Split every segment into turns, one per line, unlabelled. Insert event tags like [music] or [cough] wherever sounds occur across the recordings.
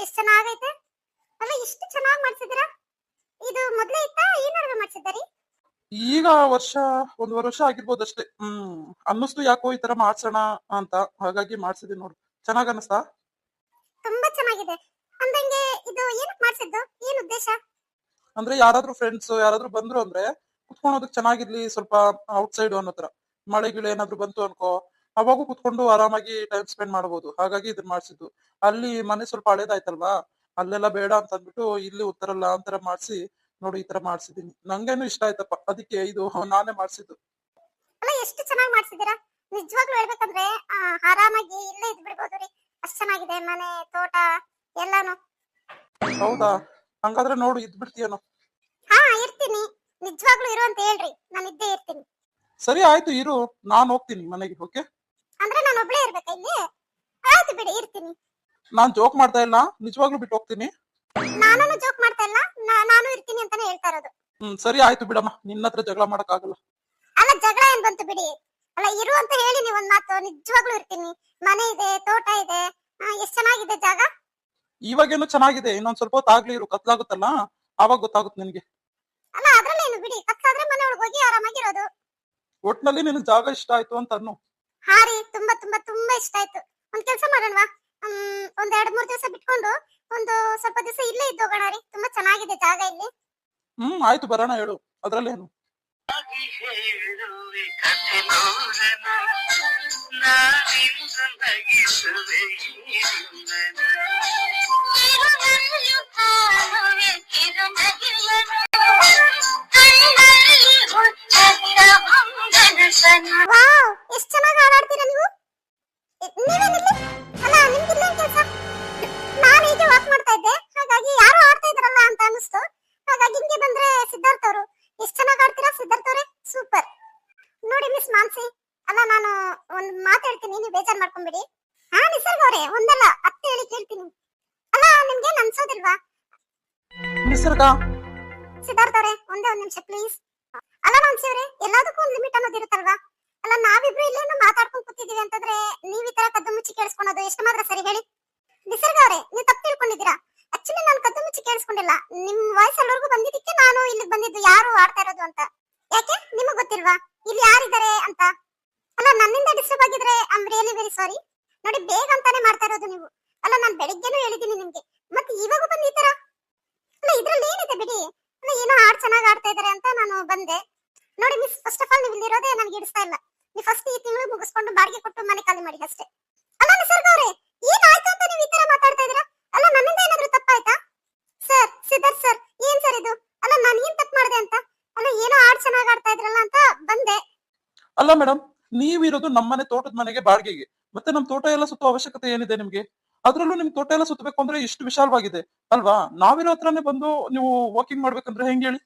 ಎಷ್ಟು ಚೆನ್ನಾಗೈತೆ? ಅಲ್ಲ ಇಷ್ಟು ಚೆನ್ನಾಗಿ ಮಾಡ್ಸಿದ್ದೀರಾ? ಇದು ಮೊದಲೇ ಇತ್ತಾ? ಈ ನಡುವೆ ಮಾಡ್ಸಿದ್ದಾರಿ?
ಈಗ ವರ್ಷ ಒಂದೂವರೆ ವರ್ಷ ಆಗಿರ್ಬೋದು ಅಷ್ಟೇ. ಹ್ಮ್ ಅನ್ನಿಸ್ತು ಯಾಕೋ ಈ ತರ ಮಾಡ್ಸೋಣ ಅಂತ. ಹಾಗಾಗಿ ಮಾಡ್ಸಿದೀನಿ ನೋಡು. ಚೆನ್ನಾಗ್ ಅನ್ನಿಸ್ತಾ?
ತುಂಬಾ ಚೆನ್ನಾಗಿದೆ. ಅಂದಂಗೆ ಇದು ಏನ್ ಮಾಡ್ಸಿದ್ದು? ಏನ್ ಉದ್ದೇಶ?
ಅಂದ್ರೆ ಯಾರಾದ್ರೂ ಫ್ರೆಂಡ್ಸ್ ಯಾರಾದ್ರೂ ಬಂದ್ರು ಅಂದ್ರೆ ಕುತ್ಕೊಳೋದಕ್ ಚೆನ್ನಾಗಿರ್ಲಿ ಸ್ವಲ್ಪ ಔಟ್ ಸೈಡ್ ಅನ್ನೋ ತರ. ಮಳೆ ಗಿಳೆ ಏನಾದ್ರು ಬಂತು ಅನ್ಕೋ. ಅವಾಗೂ ಕುತ್ಕೊಂಡು ಆರಾಮಾಗಿ ಟೈಮ್ ಸ್ಪೆಂಡ್ ಮಾಡಬಹುದು ಹಾಗಾಗಿ ಇದನ್ನ ಮಾಡಿಸಿದ್ದು. ಅಲ್ಲಿ ಮನೆ ಸ್ವಲ್ಪ ಹಳೇದಾಯ್ತಲ್ವಾ? ಅಲ್ಲೆಲ್ಲ ಬೇಡ ಅಂತ ಅಂದ್ಬಿಟ್ಟು ಇಲ್ಲಿ ಉತ್ತರಲ್ಲ ಅಂತರ ಮಾಡಿಸಿ ನೋಡಿ ಈ ತರ ಮಾಡ್ಸಿದೀನಿ ನಂಗೇನು ಇಷ್ಟ ಆಯ್ತಪ್ಪ. ಅದಕ್ಕೆ ಇದು ನಾನೇ ಮಾಡ್ಸಿದ್ದು.
ಅಲ್ಲ ಎಷ್ಟು ಚೆನ್ನಾಗಿ ಮಾಡ್ಸಿದ್ದೀರಾ? ನಿಜವಾಗ್ಲೂ ಹೇಳ್ಬೇಕಂದ್ರೆ ಆ, ಆರಾಮಾಗಿ ಇಲ್ಲೇ ಇದ್ ಬಿಡ್ಬೋದು ರೀ. ಅಷ್ಟು ಚೆನ್ನಾಗಿದೆ ಮನೆ ತೋಟ ಎಲ್ಲಾನು.
ಹೌದಾ? ಹಂಗಾದ್ರೆ ನೋಡು ಇದ್ ಬಿಡ್ತೀಯೇನೋ
ಹಾ ಇರ್ತೀನಿ. ನಿಜವಾಗ್ಲೂ ಇರು ಅಂತ ಹೇಳ್ರಿ. ನಾನು ಇದ್ದೇ ಇರ್ತೀನಿ.
ಸರಿ ಆಯ್ತು ಇರು. ನಾನು ಹೋಗ್ತೀನಿ ಮನೆಗೆ ಓಕೆ
ಅಂದ್ರೆ ನಾನು ಒಬ್ಳೇ ಇರ್ಬೇಕಾ ಇಲ್ಲಿ. ಆಯ್ತು ಬಿಡಿ ಇರ್ತೀನಿ.
ನಾನ್ ಜೋಕ್ ಮಾಡ್ತಾ ಇಲ್ಲ ನಿಜವಾಗ್ಲೂ ಬಿಟ್ಟು ಹೋಗ್ತೀನಿ.
ನಾನು ಜೋಕ್ ಮಾಡ್ತಾ ಇಲ್ಲ ನಾ- ನಾನು ಇರ್ತೀನಿ ಅಂತಾನೆ ಹೇಳ್ತಾ ಇರೋದು.
ಹ್ಮ್ ಸರಿ ಆಯ್ತು ಬಿಡಮ್ಮ ನಿನ್ನ ಹತ್ರ ಜಗಳ ಮಾಡಕ್ ಆಗಲ್ಲ
ಅಲ್ಲ ಜಗಳ ಏನ್ ಬಂತು ಬಿಡಿ? ಅಲ್ಲ ಇರು ಅಂತ ಹೇಳಿ ನೀವು ಒಂದ್ ಮಾತು ನಿಜವಾಗ್ಲೂ ಇರ್ತೀನಿ. ಮನೆ ಇದೆ ತೋಟ ಇದೆ ಆ, ಎಷ್ಟ್ ಚೆನ್ನಾಗಿದೆ ಜಾಗ?
ಇವಾಗೇನು ಚೆನ್ನಾಗಿದೆ ಇನ್ನೊಂದ್ ಸ್ವಲ್ಪ ಹೊತ್ತು ಆಗ್ಲಿ ಇರು ಕತ್ಲಾಗುತ್ತಲ್ಲ? ಅವಾಗ ಗೊತ್ತಾಗುತ್ತೆ ನಿನ್ಗೆ.
ಅಲ್ಲ ಅದ್ರಲ್ಲೇನು ಬಿಡಿ ಕತ್ತಾದ್ರೆ ಮನೆ ಒಳಗೆ ಹೋಗಿ ಆರಾಮಾಗಿರೋದು.
ಒಟ್ನಲ್ಲಿ ನಿನ್ ಜಾಗ ಇಷ್ಟ ಆಯ್ತು ಅಂತ ಅನ್ನು.
ಹಾ ರೀ ತುಂಬಾ ತುಂಬಾ ತುಂಬಾ ಇಷ್ಟ ಆಯ್ತು. ಒಂದ್ ಕೆಲಸ ಮಾಡೋಣವಾ? ಒಂದ್ ಎರಡ್ ಮೂರ್ ದಿವಸ ಬಿಟ್ಕೊಂಡು ಒಂದು ಸ್ವಲ್ಪ ದಿವಸ ಇಲ್ಲೇ ಇದ್ದೋಗೋಣ ರೀ. ತುಂಬಾ ಚೆನ್ನಾಗಿದೆ ಜಾಗ ಇಲ್ಲಿ.
ಹ್ಮ್ ಆಯ್ತು ಬರೋಣ ಹೇಳು. ಅದ್ರಲ್ಲೇನು
ವಾವ್ ಎಷ್ಟು ಚೆನ್ನಾಗಿ ಹಾಡಾಡ್ತೀರಾ ನೀವು? ನೀವೇನಿಲ್ಲಿ ಅಲ್ಲ ನಿಮ್ಗಿಲ್ಲ ಕೆಲಸ? ನಾನು ಹೀಗೆ ವಾಕ್ ಮಾಡ್ತಾ ಇದ್ದೆ. ಹಾಗಾಗಿ ಯಾರು ಆಡ್ತಾ ಇದ್ರಲ್ಲ ಅಂತ ಅನಿಸ್ತು ಹಾಗಾಗಿ ಹಿಂಗೆ ಬಂದ್ರೆ ಸಿದ್ಧಾರ್ಥ ಅವರು. ಎಷ್ಟು ಚೆನ್ನಾಗಿ ಆಡ್ತೀರಾ ಸಿದ್ಧಾರ್ಥ ಅವರೇ? ಸೂಪರ್ ನೋಡಿ ಮಿಸ್ ಮಾನ್ಸಿ ಅಲ್ಲ, ನಾನು ಒಂದು ಮಾತಾಡ್ತೀನಿ ನೀವು ಬೇಜಾರ್ ಮಾಡ್ಕೊಂಬಿಡಿ. ಹಾ, ನಿಸರ್ಗ ಅವರೇ, ಒಂದಲ್ಲ ಹತ್ತು ಹೇಳಿ ಕೇಳ್ತೀನಿ. ಅಲ್ಲ ನಿಮ್ಗೆ ಅನ್ಸೋದಿಲ್ವಾ?
ನಿಸರ್ಗ?
ಒಂದೇ ಒಂದ್ ನಿಮಿಷ ಪ್ಲೀಸ್ ಅಲ್ಲ ಮಾನ್ಸಿ ಎಲ್ಲದಕ್ಕೂ ಒಂದ್ ಲಿಮಿಟ್ ಅನ್ನೋದು ಇರುತ್ತಲ್ವಾ? ಅಲ್ಲ, ನಾವಿಬ್ರು ಇಲ್ಲೇನು ಮಾತಾಡ್ಕೊಂಡ್ ಕೂತಿದೀವಿ ಅಂತಂದ್ರೆ ನೀವ್ ಈ ತರ ಕದ್ದು ಮುಚ್ಚಿ ಕೇಳಿಸ್ಕೊಳೋದು ಎಷ್ಟು ಮಾತ್ರ ಸರಿ ಹೇಳಿ. ನಿಸರ್ಗ ಅವರೇ, ನೀವು ತಪ್ಪು ತಿಳ್ಕೊಂಡಿದ್ದೀರಾ? ಆಕ್ಚುಲಿ ನಾನು ಕದ್ದು ಮುಚ್ಚಿ ಕೇಳಿಸ್ಕೊಂಡಿಲ್ಲ. ನಿಮ್ ವಾಯ್ಸ್ ಎಲ್ಲರಿಗೂ ಬಂದಿದ್ದಕ್ಕೆ ನಾನು ಇಲ್ಲಿಗೆ ಬಂದಿದ್ದು ಯಾರು ಆಡ್ತಾ ಇರೋದು ಅಂತ. ಯಾಕೆ? ನಿಮಗ್ ಗೊತ್ತಿಲ್ವಾ? ಇಲ್ಲಿ ಯಾರಿದ್ದಾರೆ ಅಂತ? ಅಲ್ಲ, ನನ್ನಿಂದ ಡಿಸ್ಟರ್ಬ್ ಆಗಿದ್ರೆ ಐ ರಿಯಲಿ ವೆರಿ ಸಾರಿ ನೋಡಿ, ಬೇಗ ಅಂತಾನೆ ಮಾಡ್ತಾ ಇರೋದು ನೀವು. ಅಲ್ಲ, ನಾನು ಬೆಳಿಗ್ಗೆನೂ ಹೇಳಿದ್ದೀನಿ ನಿಮ್ಗೆ. ಮತ್ತೆ ಇವಾಗ ಬಂದು ಈ ತರ? ಅಲ್ಲ, ಇದ್ರಲ್ಲಿ ಏನಿದೆ ಬಿಡಿ? ಏನೋ ಹಾಡ್ ಚೆನ್ನಾಗಿ ಆಡ್ತಾ ಇದಾರೆ ಅಂತ ನಾನು ಬಂದೆ. ನೋಡಿ ಮಿಸ್ ಫಸ್ಟ್ ಆಫ್ ಆಲ್ ನೀವು ಇಲ್ಲಿರೋದೇ ನನಗೆ ಇಡಿಸ್ತಾ ಇಲ್ಲ. ನೀವು ಫಸ್ಟ್ ಈ ತಿಂಗಳು ಮುಗಿಸ್ಕೊಂಡು ಬಾಡಿಗೆ ಕೊಟ್ಟು ಮನೆ ಖಾಲಿ ಮಾಡಿ ಅಷ್ಟೇ. ಅಲ್ಲ ನಿಸರ್ಗ ಅವರೇ ಏನಾಯ್ತು ಅಂತ ನೀವು ಈ ತರ ಮಾತಾಡ್ತಾ ಇದೀರಾ ಅಲ್ಲ ನನ್ನಿಂದ ಏನಾದ್ರೂ ತಪ್ಪಾಯ್ತಾ? ಸರ್ ಸಿದ್ಧಾರ್ಥ್ ಸರ್ ಏನ್ ಸರ್ ಇದು? ಅಲ್ಲ ನಾನು ಏನ್ ತಪ್ಪು ಮಾಡಿದೆ ಅಂತ? ಅಲ್ಲ ಏನೋ ಹಾಡ್ ಚೆನ್ನಾಗಿ ಆಡ್ತಾ ಇದ್ರಲ್ಲ ಅಂತ ಬಂದೆ.
ಅಲ್ಲ ಮೇಡಮ್ ನೀವಿರೋದು ನಮ್ಮನೆ ತೋಟದ ಮನೆಗೆ ಬಾಡಿಗೆಗೆ. ಮತ್ತೆ ನಮ್ ತೋಟ ಎಲ್ಲ ಸುತ್ತ ಅವಶ್ಯಕತೆ ಏನಿದೆ ನಿಮ್ಗೆ? ಅದ್ರಲ್ಲೂ ನಿಮ್ ತೋಟ ಎಲ್ಲ ಸುತ್ತಬೇಕು ಅಂದ್ರೆ ಎಷ್ಟು ವಿಶಾಲವಾಗಿದೆ. ಅಲ್ವಾ? ನಾವಿರೋ ಹತ್ರನೇ ಬಂದು ನೀವು ವಾಕಿಂಗ್ ಮಾಡ್ಬೇಕಂದ್ರೆ ಹೆಂಗ್ ಹೇಳಿ?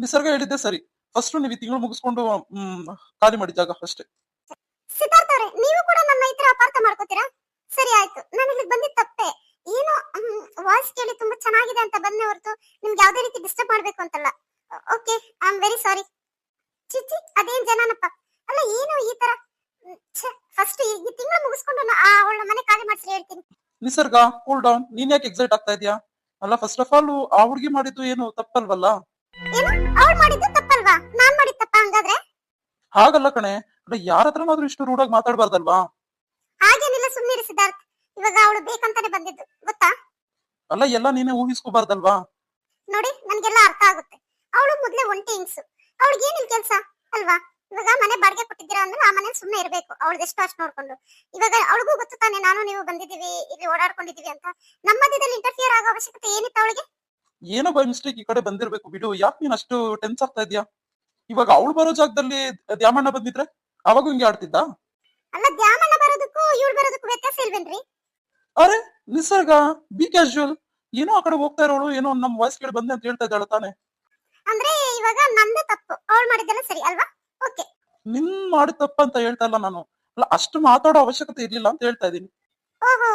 ನಿಸರ್ಗ ಹೇಳಿದ್ದೆ ಸರಿ. ಫಸ್ಟ್ ನೀವು ತಿಂಗಳು ಮುಗಿಸ್ಕೊಂಡು, ಹ್ಮ್, ಖಾಲಿ ಮಾಡಿ ಜಾಗ ಅಷ್ಟೇ.
ಸಿದ್ಧಾರ್ಥ ಅವರೇ, ನೀವು ಕೂಡ ನನ್ನ ಈ ತರ ಅಪಾರ್ಥ ಮಾಡ್ಕೋತೀರಾ? ಸರಿ ಆಯ್ತು. ನಾನು ಇಲ್ಲಿಗೆ ಬಂದಿದ್ದು ತಪ್ಪೆ. ಏನೋ ವಾಯ್ಸ್ ಕೇಳಿ ತುಂಬಾ ಚೆನ್ನಾಗಿದೆ ಅಂತ ಬಂದೆ ಹೊರತು ನಿಮ್ಗೆ ಯಾವುದೇ ರೀತಿ ಡಿಸ್ಟರ್ಬ್ ಮಾಡ್ಬೇಕು ಅಂತಲ್ಲ. Okay I am very sorry ಚಿಚ್ಚಿ ಅದೇನ್ ಜನನಪ್ಪ. ಅಲ್ಲ, ಏನು ಈ ತರ ಫಸ್ಟ್ ಈ ತಿಂಗಳು ಮುಗಿಸ್ಕೊಂಡು ಆ ಅವಳ ಮನೆ ಖಾಲಿ ಮಾಡಿಸಿ ಹೇಳ್ತೀನಿ.
ನಿಸರ್ಗ ಕೂಲ್ ಡೌನ್ ನೀನ್ ಯಾಕೆ ಎಕ್ಸೈಟ್ ಆಗ್ತಾ ಇದೆಯಾ? ಅಲ್ಲ ಫಸ್ಟ್ ಆಫ್ ಆಲ್ ಆ ಹುಡುಗಿ ಮಾಡಿದ್ದು ಏನು ತಪ್ಪಲ್ವಲ್ಲ? ಹಾಗಲ್ಲ ಕಣೆ. ಯಾರ ಹತ್ರನಾದ್ರೂ ಇಷ್ಟು ರೂಢಾಗಿ ಮಾತಾಡ್ಬಾರ್ದಲ್ವಾ?
ಹಾಗೇನಿಲ್ಲ ಸುಮ್ಮನೆ ಸಿದ್ಧಾರ್ಥ್. ಇವಾಗ ಅವಳು ಬೇಕಂತಾನೆ ಬಂದಿದ್ದು. ಗೊತ್ತಾ?
ಅಲ್ಲ ಎಲ್ಲ ನೀನೇ ಊಹಿಸ್ಕೋಬಾರ್ದಲ್ವಾ?
ನೋಡಿ ನನಗೆಲ್ಲ ಅರ್ಥ ಆಗುತ್ತೆ. ಅವಳು ಮೊದ್ಲೇ ಒಂಟಿ ಹಿಂಗ್ಸು. ಅವಳಿಗೆ ಏನಿಲ್ಲ ಕೆಲ್ಸ? ಅಲ್ವಾ? ಇವಾಗ ಮನೆ ಬಾಡಿಗೆ ಕೊಟ್ಟಿದ್ದೀರಾ ಅಂದ್ರೆ ಆ ಮನೆ ಸುಮ್ಮನೆ ಇರಬೇಕು. ಅವಳದ್ದು ಎಷ್ಟು ಅಷ್ಟು ನೋಡ್ಕೊಂಡು. ಇವಾಗ ಅವಳಿಗೂ ಗೊತ್ತು ತಾನೆ ನಾನು ನೀವು ಬಂದಿದ್ದೀವಿ ಇಲ್ಲಿ ಓಡಾಡ್ಕೊಂಡಿದೀವಿ ಅಂತ. ನಮ್ಮ ಮಧ್ಯದಲ್ಲಿ ಇಂಟರ್ಫಿಯರ್ ಆಗೋ ಅವಶ್ಯಕತೆ ಏನಿತ್ತು ಅವಳಿಗೆ?
ಏನೋ ಬೈ ಮಿಸ್ಟೇಕ್ ಈ ಕಡೆ ಬಂದಿರಬೇಕು ಬಿಡು. ಯಾಕೆ ನೀನು ಅಷ್ಟು ಟೆನ್ಸ್ ಆಗ್ತಾ ಇದೀಯಾ ಇವಾಗ ಅವಳು ಬರೋ ಜಾಗದಲ್ಲಿ ದ್ಯಾಮಣ್ಣ ಬಂದಿದ್ರೆ ಅವಾಗ ಹಿಂಗೆ ಆಡ್ತಿದ್ದ?
ಅಲ್ಲ ದ್ಯಾಮಣ್ಣ ಬರೋದಕ್ಕೂ ಇವಳು ಬರೋದಕ್ಕೂ ವ್ಯತ್ಯಾಸ ಇಲ್ವೇನ್ರಿ?
ಅರೆ ನಿಸರ್ಗ ಬಿ ಕ್ಯಾಶುವಲ್ ಏನೋ ಆ ಕಡೆ ಹೋಗ್ತಾ ಇರೋಳು ಏನೋ ನಮ್ಮ ವಾಯ್ಸ್ ಕೇಳಿ ಬಂದೆ ಅಂತ ಹೇಳ್ತಾ ಇದ್ದಾಳೆ ತಾನೆ.
ಅಂದ್ರೆ ಇವಾಗ ನಂದು ತಪ್ಪು. ಅವಳು ಮಾಡಿದ್ದೆಲ್ಲ ಸರಿ ಅಲ್ವಾ?
ನಿನ್ ಮಾಡಿದ ತಪ್ಪ ಅಂತ ಹೇಳ್ತಾ ಇಲ್ಲ ನಾನು. ಅಲ್ಲ ಅಷ್ಟು ಮಾತಾಡೋ ಅವಶ್ಯಕತೆ ಇರ್ಲಿಲ್ಲ ಅಂತ ಹೇಳ್ತಾ ಇದೀನಿ.
ಓಹೋ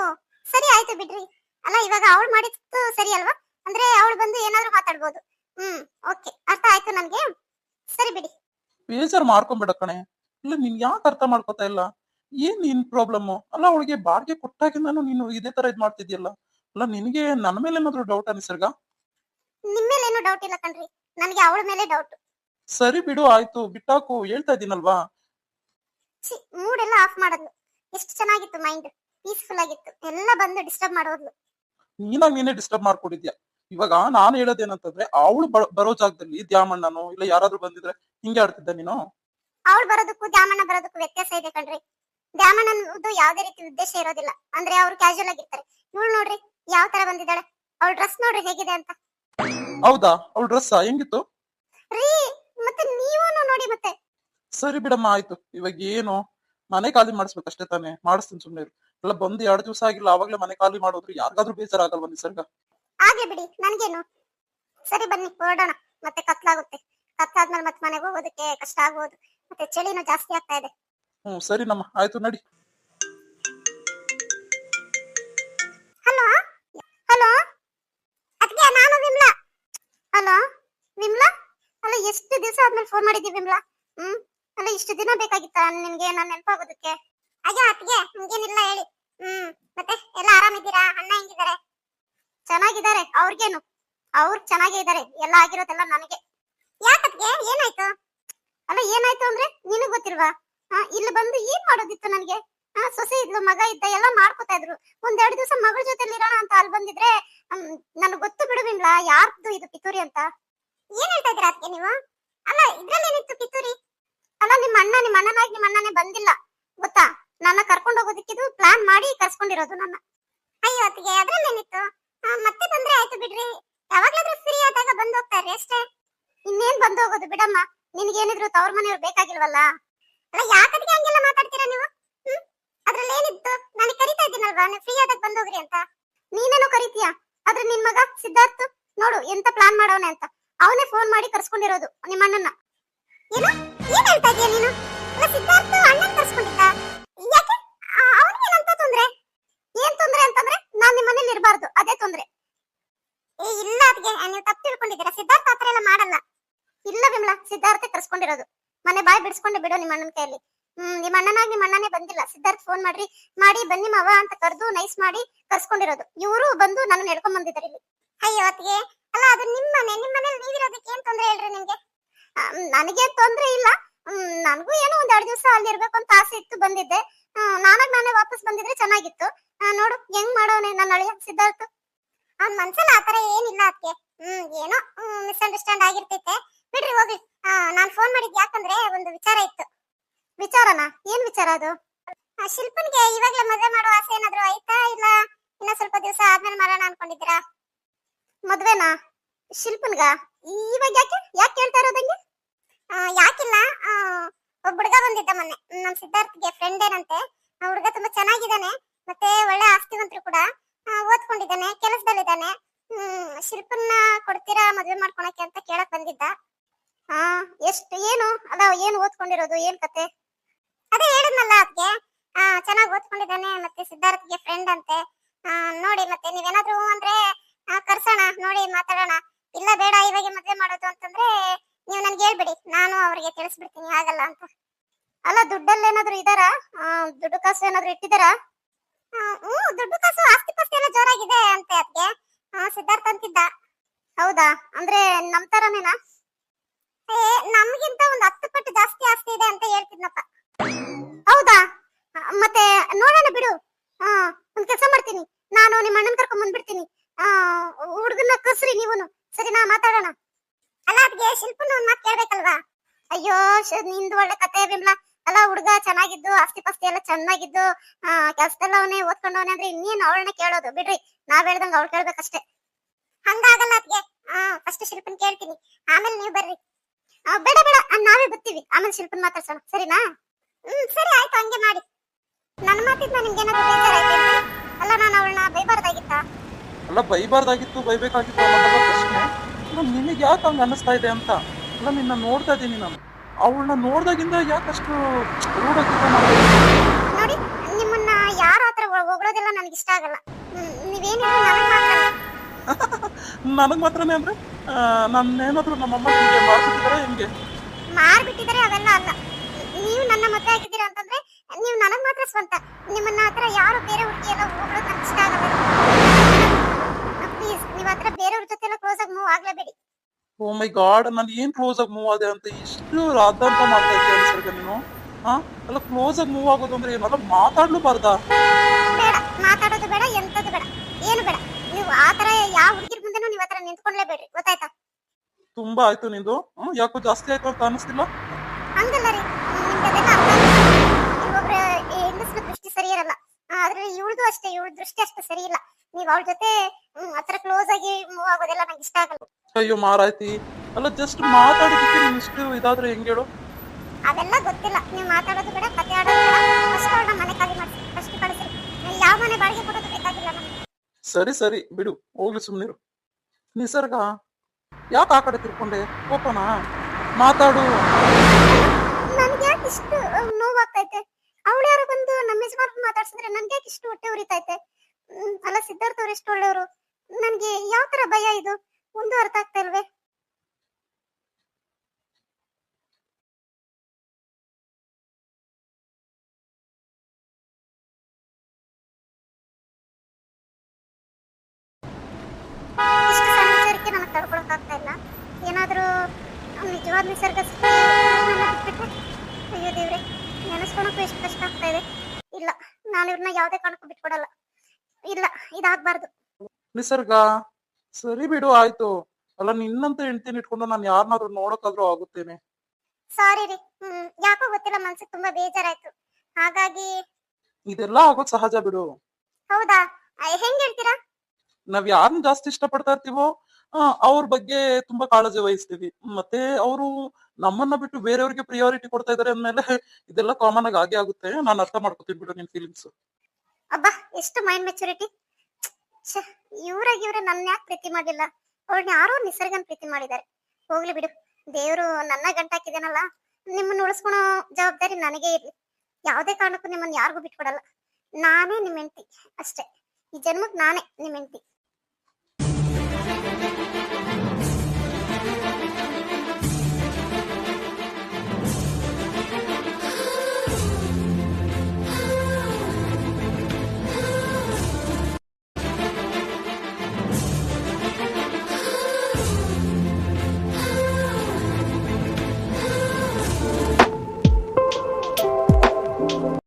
ಸರಿ ಆಯ್ತು ಬಿಡ್ರಿ. ಅಲ್ಲ ಇವಾಗ ಅವಳು ಮಾಡಿದ್ದು ಸರಿ ಅಲ್ವಾ? ಅಂದ್ರೆ ಅವಳು ಬಂದು ಏನಾದ್ರೂ ಮಾತಾಡ್ಬೋದು. ಹ್ಮ್ ಓಕೆ ಅರ್ಥ ಆಯ್ತು ನನ್ಗೆ? ಸರಿ ಬಿಡಿ.
ಬೇಜಾರ್ ಮಾಡ್ಕೊಂಬಿಡ ಕಣೆ. ಇಲ್ಲ ನೀನ್ ಯಾಕೆ ಅರ್ಥ ಮಾಡ್ಕೊತಾ ಇಲ್ಲ? ಏನ್ ನಿನ್ ಪ್ರಾಬ್ಲಮ್ ಅಲ್ಲ ಅವಳಿಗೆ ಬಾಡಿಗೆ ಕೊಟ್ಟಾಗಿಂದನು ನೀನು ಇದೇ ತರ ಇದ್ ಮಾಡ್ತಿದ್ಯಲ್ಲ. ಅಲ್ಲ ನಿನಗೆ ನನ್ನ ಮೇಲೆ ಏನಾದ್ರು ಡೌಟ್ ನಿಸರ್ಗ?
ನಿಮ್ ಮೇಲೆ ಏನು ಡೌಟ್ ಇಲ್ಲ ಕಣ್ರಿ. ನನಗೆ ಅವಳ ಮೇಲೆ ಡೌಟ್
ಸರಿ ಬಿಡು ಆಯ್ತು. ಬಿಟ್ಟಾಕು ಹೇಳ್ತಾ ಇದ್ದೀನಲ್ವಾ
ಮೂಡ್ ಎಲ್ಲ ಆಫ್ ಮಾಡಿದ್ಲು. ಎಷ್ಟು ಚೆನ್ನಾಗಿತ್ತು ಮೈಂಡ್ ಪೀಸ್ಫುಲ್ ಆಗಿತ್ತು. ಎಲ್ಲ ಬಂದು ಡಿಸ್ಟರ್ಬ್ ಮಾಡೋದ್ಲು
ನೀನಾಗ ನೀನೇ ಡಿಸ್ಟರ್ಬ್ ಮಾಡ್ಕೊಂಡಿದ್ಯಾ? ಇವಾಗ ನಾನು ಹೇಳೋದೇನಂತಂದ್ರೆ ಅವಳು ಬರೋ ಜಾಗದಲ್ಲಿ ದ್ಯಾಮಣ್ಣನೋ ಇಲ್ಲ ಯಾರಾದ್ರೂ ಬಂದಿದ್ರೆ ಹಿಂಗೆ ಆಡ್ತಿದ್ದ ನೀನು?
ಅವಳು ಬರೋದಕ್ಕೂ ದ್ಯಾಮಣ್ಣ ಬರೋದಕ್ಕೂ ವ್ಯತ್ಯಾಸ ಇದೆ ಕಣ್ರಿ. ದ್ಯಾಮಣ್ಣನದು ಯಾವ್ದೇ ರೀತಿ ಉದ್ದೇಶ ಇರೋದಿಲ್ಲ. ಅಂದ್ರೆ ಅವ್ರು ಕ್ಯಾಶುವಲ್ ಆಗಿರ್ತಾರೆ. ಇವಳು ನೋಡ್ರಿ ಯಾವ ತರ ಬಂದಿದ್ದಾಳೆ? ಅವಳ ಡ್ರೆಸ್ ನೋಡ್ರಿ ಹೇಗಿದೆ ಅಂತ.
ಹೌದಾ? ಅವಳ ಡ್ರೆಸ್ ಹೆಂಗಿತ್ತು?
ರೀ ಮತ್ತೆ? ಮತ್ತೆ
ಸರಿ ಬಿಡಮ್ಮ ಆಯ್ತು. ಇವಾಗ ಏನು? ಮನೆ ಖಾಲಿ ಮಾಡಿಸ್ಬೇಕಷ್ಟೇ ತಾನೇ. ಮಾಡಿಸ್ತೀನಿ ಸುಮ್ನೆ ಇರು. ಎಲ್ಲ ಬಂದು ಎರಡು ದಿವಸ ಆಗಿಲ್ಲ ಅವಾಗ್ಲೇ ಮನೆ ಖಾಲಿ ಮಾಡೋದ್ರು ಯಾರಿಗಾದ್ರೂ ಬೇಜಾರಾಗಲ್ವಾ ನಿಸರ್ಗ?
ಹಾಗೆ ಬಿಡಿ ನನ್ಗೇನು? ಸರಿ ಬನ್ನಿ ಹೊರಡೋಣ. ಮತ್ತೆ ಕತ್ಲಾಗುತ್ತೆ. ಕತ್ಲಾದ್ಮೇಲೆ ಮತ್ತೆ ಮನೆಗೆ ಹೋಗೋದಕ್ಕೆ ಕಷ್ಟ ಆಗ್ಬೋದು ಮತ್ತೆ ಚಳಿನೂ ಜಾಸ್ತಿ ಆಗ್ತಾ ಇದೆ.
ಹ್ಮ್ ಸರಿ ನಮ್ಮ ಆಯ್ತು ನಡಿ.
ದಿವಸ ಆದ್ಮೇಲೆ ಫೋನ್ ಮಾಡಿದ್ದಿ ವಿಮ್ಲಾ. ಹ್ಮ್? ಅಲ್ಲ ಇಷ್ಟು ದಿನ ಬೇಕಾಗಿತ್ತ ನಿಮ್ಗೆ ನಾನು ನೆನಪಾಗೋದಕ್ಕೆ ಅಯ್ಯೋ ಅತ್ಗೆ ಹಂಗೇನಿಲ್ಲ ಹೇಳಿ. ಹ್ಮ್, ಮತ್ತೆ ಎಲ್ಲ ಆರಾಮಿದ್ದೀರಾ? ಅಣ್ಣ ಹೆಂಗಿದ್ದಾರೆ? ಚೆನ್ನಾಗಿದ್ದಾರೆ, ಅವ್ರಿಗೇನು. ಅವ್ರು ಚೆನ್ನಾಗೇ ಇದ್ದಾರೆ ಎಲ್ಲ ಆಗಿರೋದೆಲ್ಲ ನನಗೆ. ಯಾಕತ್ಗೆ ಏನಾಯ್ತು? ಅಲ್ಲ, ಏನಾಯ್ತು ಅಂದ್ರೆ ನಿನಗ್ ಗೊತ್ತಿಲ್ವಾ? ಇಲ್ಲಿ ಬಂದು ಏನ್ ಮಾಡೋದಿತ್ತು ನನ್ಗೆ? ಸೊಸೆ ಇದ್ಲು, ಮಗ ಇದ್ದ, ಎಲ್ಲ ಮಾಡ್ಕೊತಾ ಇದ್ರು. ಒಂದೆರಡು ದಿವಸ ಮಗಳ ಜೊತೆ ಅಂತ ಅಲ್ಲಿ ಬಂದಿದ್ರೆ ನನಗೆ ಗೊತ್ತು ಬಿಡುವಿಲ್ಲ ಯಾರ್ದು ಇದು ಪಿತೂರಿ ಅಂತ? ಏನ್ ಹೇಳ್ತಾ ಇದ್ರ ಅದಕ್ಕೆ ನೀವು? ಅಲ್ಲ, ಇದ್ರಲ್ಲಿ ಏನಿತ್ತು ಕಿತ್ತೂರಿ? ಅಲ್ಲ ನಿಮ್ಮ ಅಣ್ಣ ನಿಮ್ಮ ಅಣ್ಣನಾಗಿ ನಿಮ್ಮ ಅಣ್ಣನೇ ಬಂದಿಲ್ಲ, ಗೊತ್ತಾ? ನನ್ನ ಕರ್ಕೊಂಡು ಹೋಗೋದಕ್ಕಿದು ಪ್ಲಾನ್ ಮಾಡಿ ಕರ್ಸ್ಕೊಂಡಿರೋದು ನನ್ನ. ಅಯ್ಯೋ, ಅತ್ತಿಗೆ, ಅದ್ರಲ್ಲಿ ಏನಿತ್ತು? ಮತ್ತೆ ಬಂದ್ರೆ ಆಯ್ತು ಬಿಡ್ರಿ. ಯಾವಾಗ್ಲಾದ್ರೂ ಫ್ರೀ ಆದಾಗ ಬಂದ್ ಹೋಗ್ತಾರೆ ಅಷ್ಟೇ. ಇನ್ನೇನ್ ಬಂದು ಹೋಗೋದು ಬಿಡಮ್ಮ. ನಿನ್ಗೇನಿದ್ರು ತವ್ರ ಮನೆಯವ್ರು ಬೇಕಾಗಿಲ್ವಲ್ಲ? ಅಲ್ಲ ಯಾಕದಿಗೆ ಹಂಗೆಲ್ಲ ಮಾತಾಡ್ತೀರಾ ನೀವು? ಅದ್ರಲ್ಲಿ ಏನಿತ್ತು? ನಾನು ಕರಿತಾ ಇದ್ದೀನಲ್ವಾ? ನೀವು ಫ್ರೀ ಆದಾಗ ಬಂದು ಹೋಗ್ರಿ ಅಂತ. ನೀನೇನೋ ಕರಿತೀಯಾ? ಆದ್ರೆ ನಿನ್ ಮಗ ಸಿದ್ಧಾರ್ಥ, ನೋಡು, ಎಂತ ಪ್ಲಾನ್ ಮಾಡೋನೆ ಅಂತ. ಅವನೇ ಫೋನ್ ಮಾಡಿ ಕರ್ಸ್ಕೊಂಡಿರೋದು, ನಿಮ್ಮ ಅಣ್ಣನ ಏನು? ಏನ್ ಹೇಳ್ತಾ ಇದೀಯ ನೀನು? ಸಿದ್ಧಾರ್ಥ ಅಣ್ಣನ್ ಕರ್ಸ್ಕೊಂಡಿದ್ದ? ಯಾಕೆ? ಅವನಿಗೆ ಏನಂತ ತೊಂದ್ರೆ? ಏನ್ ತೊಂದ್ರೆ ಅಂತಂದ್ರೆ, ನಾನ್ ನಿಮ್ಮ ಮನೇಲಿ ಇರಬಾರ್ದು, ಅದೇ ತೊಂದ್ರೆ. ಏ, ಇಲ್ಲ ಅದ್ಗೆ, ನೀವು ತಪ್ಪು ತಿಳ್ಕೊಂಡಿದ್ದೀರಾ? ಸಿದ್ಧಾರ್ಥ ಆತರ ಎಲ್ಲ ಮಾಡಲ್ಲ. ಇಲ್ಲ ವಿಮಲಾ, ಸಿದ್ಧಾರ್ಥ ಕರ್ಸ್ಕೊಂಡಿರೋದು. ಮನೆ ಬಾಯ್ ಬಿಡಿಸ್ಕೊಂಡು ಬಿಡೋ ನಿಮ್ಮ ಅಣ್ಣನ ಕೈಯಲ್ಲಿ. ಹ್ಮ್, ನಿಮ್ಮ ಅಣ್ಣನಾಗಿ ನಿಮ್ಮ ಅಣ್ಣನೇ ಬಂದಿಲ್ಲ. ಸಿದ್ಧಾರ್ಥ ಫೋನ್ ಮಾಡ್ರಿ. ಮಾಡಿ, ಬನ್ನಿ ಮಾವ ಅಂತ ಕರೆದು ನೈಸ್ ಮಾಡಿ ಕರ್ಸ್ಕೊಂಡಿರೋದು. ಇವರು ಬಂದು ನಾನು ನಡ್ಕೊಂಡ್ ಬಂದಿದ್ದಾರೆ ಇಲ್ಲಿ. ಅಯ್ಯೋ ಅತ್ತಿಗೆ ಅಲ್ಲ ಅದು ನಿಮ್ಮ ಮನೆ ನಿಮ್ಮ ಮನೇಲಿ ನೀವಿರೋದಕ್ಕೆ ಏನ್ ತೊಂದ್ರೆ ಹೇಳ್ರಿ ನಿಮ್ಗೆ? ಆ, ನನಗೆ ತೊಂದರೆ ಇಲ್ಲ. ನನಗೂ ಏನೋ ಒಂದ್ ಎರಡು ದಿವಸ ಅಲ್ಲಿ ಅಂತ ಆಸೆ ಇತ್ತು ಬಂದಿದ್ದೆ. ನಾನಾಗ ನಾನೇ ವಾಪಸ್ ಬಂದಿದ್ರೆ ಚೆನ್ನಾಗಿತ್ತು. ನೋಡು ಹೆಂಗ್ ಮಾಡೋನೆ ನನ್ನ ಅಳಿಯ ಸಿದ್ಧಾರ್ಥ? ಅವ್ನ ಮನ್ಸಲ್ಲಿ ಆತರ ಏನಿಲ್ಲ ಅದಕ್ಕೆ ಹ್ಮ್ ಏನೋ ಮಿಸ್ಅಂಡರ್ಸ್ಟ್ಯಾಂಡ್ ಆಗಿರ್ತೈತೆ. ಬಿಡ್ರಿ ಹೋಗ್ಲಿ. ಆ, ನಾನ್ ಫೋನ್ ಮಾಡಿದ್ ಯಾಕಂದ್ರೆ ಒಂದು ವಿಚಾರ ಇತ್ತು. ವಿಚಾರನಾ? ಏನ್ ವಿಚಾರ ಅದು? ಆ, ಶಿಲ್ಪನ್ಗೆ ಇವಾಗ್ಲೇ ಮದ್ವೆ ಮಾಡೋ ಆಸೆ ಏನಾದ್ರು ಆಯ್ತಾ ಇಲ್ಲ? ಇನ್ನ ಸ್ವಲ್ಪ ದಿವಸ ಆದ್ಮೇಲೆ ಮಾಡೋಣ ಅನ್ಕೊಂಡಿದ್ದೀರಾ? ಮದ್ವೆನಾ? ಶಿಲ್ಪನ್ಗ? ಇವಾಗ ಯಾಕೆ? ಯಾಕೆ ಕೇಳ್ತಾ ಇರೋದಂಗೆ ಯಾಕಿಲ್ಲ? ಒಬ್ಬ ಹುಡುಗ ಬಂದಿದ್ದ ಮೊನ್ನೆ. ನಮ್ಮ ನಮ್ ಸಿದ್ಧಾರ್ಥ್ಗೆ ಫ್ರೆಂಡ್ ಏನಂತೆ? ಆ ಹುಡುಗ ತುಂಬಾ ಚೆನ್ನಾಗಿದ್ದಾನೆ. ಮತ್ತೆ ಒಳ್ಳೆ ಆಸ್ತಿವಂತರು ಕೂಡ. ಓದ್ಕೊಂಡಿದ್ದಾನೆ, ಕೆಲಸದಲ್ಲಿದ್ದಾನೆ. ಹ್ಮ್, ಶಿಲ್ಪನ್ನ ಕೊಡ್ತೀರಾ ಮದ್ವೆ ಮಾಡ್ಕೊಳಕ್ಕೆ ಅಂತ ಕೇಳಕ್ ಬಂದಿದ್ದ. ಹಾ ಎಷ್ಟು, ಏನು? ಅದ ಏನು ಓದ್ಕೊಂಡಿರೋದು? ಏನ್ ಕತೆ? ಅದೇ ಹೇಳಿದ್ನಲ್ಲ ಅದಕ್ಕೆ ಚೆನ್ನಾಗಿ ಓದ್ಕೊಂಡಿದ್ದಾನೆ, ಮತ್ತೆ ಸಿದ್ಧಾರ್ಥ್ಗೆ ಫ್ರೆಂಡ್ ಅಂತೆ. ನೋಡಿ, ಮತ್ತೆ ನೀವೇನಾದ್ರೂ ಅಂದ್ರೆ ಕರ್ಸೋಣ, ನೋಡಿ, ಮಾತಾಡೋಣ. ಇಲ್ಲ ಬೇಡ, ಇವಾಗ ಮದ್ವೆ ಮಾಡೋದು ಅಂತಂದ್ರೆ ನೀವು ನನ್ಗೆ ಹೇಳ್ಬಿಡಿ. ನಾನು ಅವ್ರಿಗೆ ತಿಳಿಸ್ಬಿಡ್ತೀನಿ ಆಗಲ್ಲ ಅಂತ. ಅಲ್ಲ, ದುಡ್ಡಲ್ಲಿ ಏನಾದ್ರು ಇದಾರ? ದುಡ್ಡು ಕಾಸು ಏನಾದ್ರು ಇಟ್ಟಿದಾರ? ಹ್ಮ್ ದುಡ್ಡು ಕಾಸು, ಆಸ್ತಿ ಪಾಸ್ತಿ ಎಲ್ಲ ಜೋರಾಗಿದೆ ಅಂತೆ ಅದಕ್ಕೆ ಸಿದ್ಧಾರ್ಥ ಅಂತಿದ್ದ. ಹೌದಾ? ಅಂದ್ರೆ ನಮ್ ತರನೇನಾ? ಏ, ನಮ್ಗಿಂತ ಒಂದ್ ಹತ್ತು ಪಟ್ಟು ಜಾಸ್ತಿ ಆಸ್ತಿ ಇದೆ ಅಂತ ಹೇಳ್ತಿದ್ನಪ್ಪ. ಹೌದಾ? ಮತ್ತೆ, ನೋಡೋಣ ಬಿಡು. ಹಾ ಒಂದ್ ಕೆಲಸ ಮಾಡ್ತೀನಿ. ನಾನು ನಿಮ್ಮ ಅಣ್ಣನ್ ಕರ್ಕೊಂಡ್ ಬಂದ್ಬಿಡ್ತೀನಿ. ಹುಡುಗನ ಕಸ್ರಿ ನೀವುನು. ಸರಿನಾ ಮಾತಾಡೋಣ. ಅಲ್ಲ ಅದ್ಗೆ ಶಿಲ್ಪನ ಒಂದ್ ಮಾತು ಕೇಳ್ಬೇಕಲ್ವಾ? ಅಯ್ಯೋ ನಿಂದು ಒಳ್ಳೆ ಕತೆ ಬಿಮ್ಲಾ. ಅಲ್ಲ, ಹುಡುಗ ಚೆನ್ನಾಗಿದ್ದು, ಆಸ್ತಿ ಪಾಸ್ತಿ ಎಲ್ಲ ಚೆನ್ನಾಗಿದ್ದು ಕೆಲ್ಸದಲ್ಲ ಅವನೇ ಓದ್ಕೊಂಡವನೇ ಅಂದ್ರೆ ಇನ್ನೇನು ಅವಳನ್ನ ಕೇಳೋದು? ಬಿಡ್ರಿ, ನಾವ್ ಹೇಳ್ದಂಗ ಅವಳು ಕೇಳ್ಬೇಕಷ್ಟೇ. ಹಂಗಾಗಲ್ಲ ಅದ್ಗೆ ಆ ಫಸ್ಟ್ ಶಿಲ್ಪನ್ ಕೇಳ್ತೀನಿ. ಆಮೇಲೆ ನೀವು ಬರ್ರಿ. ಬೇಡ ಬೇಡ ನಾವೇ ಬರ್ತೀವಿ. ಆಮೇಲೆ ಶಿಲ್ಪನ್ ಮಾತಾಡ್ಸೋಣ. ಸರಿನಾ? ಹ್ಮ್, ಸರಿ, ಆಯ್ತು, ಹಂಗೆ ಮಾಡಿ. ನನ್ನ ಮಾತಿದ್ನ ನಿಮ್ಗೆ ಏನಾದ್ರು ಬೇಜಾರಾಯ್ತೇನ್ರಿ? ಅಲ್ಲ, ನಾನು ಅವಳನ್ನ ಬೈಬಾರ್ದಾಗಿತ್ತಾ?
ಅಲ್ಲ ಬೈಬಾರ್ದಾಗಿತ್ತು ಬೈಬೇಕಾಗಿತ್ತು ಅನ್ನೋದೆಲ್ಲ ಪ್ರಶ್ನೆ. ನಾನು ನಿನಗೆ ಯಾಕೆ ಹಂಗೆ ಅನ್ನಿಸ್ತಾ ಇದೆ ಅಂತ? ಅಲ್ಲ ನಿನ್ನ ನೋಡ್ತಾ ಇದ್ದೀನಿ ನಾನು. ಅವಳನ್ನ ನೋಡ್ದಾಗಿಂದ ಯಾಕಷ್ಟು ರೂಢಾಗಿತ್ತ
ನೋಡಿ ನಿಮ್ಮನ್ನ ಯಾರ ಹತ್ರ ಹೊಗಳೋದೆಲ್ಲ ನನಗೆ ಇಷ್ಟ ಆಗಲ್ಲ. ನೀವೇನು ನನಗ್ ಮಾತ್ರ. [laughs]
ನನಗ್ ಮಾತ್ರನೇ ಅಂದ್ರೆ ನನ್ನೇನಾದ್ರು ನಮ್ಮಮ್ಮ ನಿಮಗೆ ಮಾಡ್ಬಿಟ್ಟಿದಾರೆ ಹೆಂಗೆ?
ಮಾರ್ಬಿಟ್ಟಿದ್ರೆ ಅವೆಲ್ಲ ಅಲ್ಲ. ನೀವು ನನ್ನ ಮದುವೆ ಆಗಿದ್ದೀರಾ ಅಂತಂದ್ರೆ ನೀವು ನನಗ್ ಮಾತ್ರ ಸ್ವಂತ. ನಿಮ್ಮನ್ನ ಹತ್ರ ಯಾರು ಬೇರೆ ಹುಡುಗಿ ಎಲ್ಲ ಹೋಗೋದು ನನಗೆ ಇಷ್ಟ ಆಗಲ್ಲ. ಪ್ಲೀಸ್ ನೀವು ಹತ್ರ ಬೇರೆಯವ್ರ ಜೊತೆ ಕ್ಲೋಸ್ ಆಗಿ ಮೂವ್ ಆಗ್ಲೇಬೇಡಿ.
ಓ ಮೈ ಗಾಡ್ ನಾನು ಏನ್ ಕ್ಲೋಸ್ ಆಗಿ ಮೂವ್ ಆದೆ ಅಂತ ಇಷ್ಟು ರಾಧಾಂತ ಮಾಡ್ತಾ ಇದ್ದೆ ಅನ್ಸರ್ಗ ನೀನು? ಹಾ? ಅಲ್ಲ ಕ್ಲೋಸ್ ಆಗಿ ಮೂವ್ ಆಗೋದು ಅಂದ್ರೆ ಏನಲ್ಲ ಮಾತಾಡ್ಲು ಬಾರ್ದ?
ಬೇಡ ಮಾತಾಡೋದು ಬೇಡ ಎಂತದ್ದು ಬೇಡ ಏನು ಬೇಡ. ನೀವು ಆ ತರ ಯಾವ ಹುಡುಗಿರ್ ಮುಂದೆನೂ ನೀವು ಹತ್ರ ನಿಂತ್ಕೊಂಡ್ಲೇಬೇಡ್ರಿ ಗೊತ್ತಾಯ್ತಾ?
ತುಂಬಾ ಆಯ್ತು ನಿಂದು. ಯಾಕೋ ಜಾಸ್ತಿ ಆಯ್ತು ಅಂತ ಅನ್ನಿಸ್ತಿಲ್ಲ
ಹಂಗಲ್ಲ ರೀ ನಿಮ್ದೆಲ್ಲ ದೃಷ್ಟಿ ಸರಿ ಇರಲ್ಲ. ಆದ್ರೆ ಇವಳದು ಅಷ್ಟೇ ಇವಳ ದೃಷ್ಟಿ ಅಷ್ಟೇ ಸರಿ ಇಲ್ಲ. ನೀವ್ ಅವ್ರ ಜೊತೆ ಹ್ಮ್, ಆತರ ಕ್ಲೋಸ್ ಆಗಿ ಮೂವ್ ಆಗೋದೆಲ್ಲ ನಂಗೆ ಇಷ್ಟ ಆಗಲ್ಲ.
ಅಯ್ಯೋ ಮಾರಾಯ್ತಿ. ಅಲ್ಲ ಜಸ್ಟ್ ಮಾತಾಡಿದ್ದಕ್ಕೆ ನೀನ್ ಇಷ್ಟು ಇದಾದ್ರೆ ಹೆಂಗ್ ಹೇಳು?
ಅದೆಲ್ಲ ಗೊತ್ತಿಲ್ಲ. ನೀವ್ ಮಾತಾಡೋದು ಬೇಡ ಕತೆ ಆಡೋದು ಬೇಡ. ಫಸ್ಟ್ ಮನೆ ಖಾಲಿ ಮಾಡಿ ಫಸ್ಟ್ ಕಳಿಸಿ. ಯಾವ ಮನೆ ಬಾಡಿಗೆ ಕೊಡೋದು ಬೇಕಾಗಿಲ್ಲ ನಮ್ಗೆ
ಸರಿ ಸರಿ. ಬಿಡು ಹೋಗ್ಲಿ ಸುಮ್ನಿರು. ನಿಸರ್ಗ ಯಾಕೆ ಆ ಕಡೆ ತಿರ್ಕೊಂಡೆ? ಕೋಪನಾ ಮಾತಾಡು.
ನನ್ಗೆ ಯಾಕೆ ಇಷ್ಟು ನೋವಾಗ್ತೈತೆ ಅವಳು ಯಾರೋ ಬಂದು ನಮ್ಮ ಯಜಮಾನ್ ಮಾತಾಡ್ಸಿದ್ರೆ ನನ್ಗೆ ಯಾಕೆ ಇಷ್ಟು ಹೊಟ್ಟೆ ಉರಿತೈತೆ ಅಲ್ಲ ಸಿದ್ಧಾರ್ಥ ಅವ್ರು ಎಷ್ಟು ಒಳ್ಳೆಯವರು? ನನ್ಗೆ ಯಾವ ತರ ಭಯ ಇದು? ಒಂದು ಅರ್ಥ ಆಗ್ತಾ ಇಲ್ವೇ? ಇಷ್ಟು ನನಗೆ ತಡ್ಕೊಳಕ್ ಆಗ್ತಾ ಇಲ್ಲ. ಏನಾದರೂ ನಿಜವಾದ ನಿಸರ್ಗ ಬಿಟ್ಬಿಟ್ರೆ? ಅಯ್ಯೋ ದೇವ್ರೆ, ನೆನೆಸ್ಕೊಳಕ್ಕೂ ಎಷ್ಟು ಕಷ್ಟ ಆಗ್ತಾ ಇದೆ. ಇಲ್ಲ, ನಾನು ಇವ್ರನ್ನ ಯಾವ್ದೇ ಕಾರಣಕ್ಕೂ ಬಿಟ್ಕೊಡಲ್ಲ ಇಲ್ಲ ಇದಾಗ್ಬಾರ್ದು.
ನಿಸರ್ಗ. ಸರಿ ಬಿಡು ಆಯ್ತು. ಅಲ್ಲ ನಿನ್ನಂತ ಹೆಂಡತಿ ಇಟ್ಕೊಂಡು ನಾನು ಯಾರನ್ನಾದ್ರೂ ನೋಡಕ್ಕಾದ್ರೂ ಆಗುತ್ತೇನೆ?
ಸಾರಿ ರೀ. ಹ್ಮ್ ಯಾಕೋ ಗೊತ್ತಿಲ್ಲ ಮನ್ಸಿಗೆ ತುಂಬಾ ಬೇಜಾರಾಯ್ತು. ಹಾಗಾಗಿ
ಇದೆಲ್ಲ ಆಗೋದ್ ಸಹಜ ಬಿಡು.
ಹೌದಾ? ಅಯ್ಯ, ಹೆಂಗ್ ಹೇಳ್ತೀರಾ?
ನಾವ್ ಯಾರನ್ನ ಜಾಸ್ತಿ ಇಷ್ಟಪಡ್ತಾ ಇರ್ತೀವೋ ಅವ್ರ ಬಗ್ಗೆ ತುಂಬಾ ಕಾಳಜಿ ವಹಿಸ್ತೀವಿ. ಮತ್ತೆ ಅವರು ನಮ್ಮನ್ನ ಬಿಟ್ಟು ಬೇರೆಯವ್ರಿಗೆ ಪ್ರಿಯಾರಿಟಿ ಕೊಡ್ತಾ ಇದಾರೆ ಅಂದ್ಮೇಲೆ ಇದೆಲ್ಲ ಕಾಮನ್ ಆಗಿ ಆಗೇ ಆಗುತ್ತೆ. ನಾನು ಅರ್ಥ ಮಾಡ್ಕೊತೀನಿ ಬಿಡು ನಿನ್ ಫೀಲಿಂಗ್ಸ್
ಅಬ್ಬಾ, ಎಷ್ಟು ಮೈಂಡ್ ಮೆಚುರಿಟಿ ಇವ್ರ ಇವ್ರೆ ನನ್ನ ಯಾಕೆ ಪ್ರೀತಿ ಮಾಡಿಲ್ಲ? ಅವ್ರನ್ನ ಯಾರೋ ನಿಸರ್ಗನ್ ಪ್ರೀತಿ ಮಾಡಿದ್ದಾರೆ ಹೋಗ್ಲಿ ಬಿಡು. ದೇವರು ನನ್ನ ಗಂಟಾಕಿದೇನಲ್ಲ ನಿಮ್ಮನ್ನ ಉಳಿಸ್ಕೊಳೋ ಜವಾಬ್ದಾರಿ ನನಗೆ ಇರ್ಲಿ ಯಾವುದೇ ಕಾರಣಕ್ಕೂ ನಿಮ್ಮನ್ನ ಯಾರಿಗೂ ಬಿಟ್ಕೊಡಲ್ಲ ನಾನೇ ನಿಮ್ಮ ಹೆಂಡತಿ ಅಷ್ಟೇ. ಈ ಜನ್ಮಕ್ಕೆ ನಾನೇ ನಿಮ್ಮ ಹೆಂಡತಿ.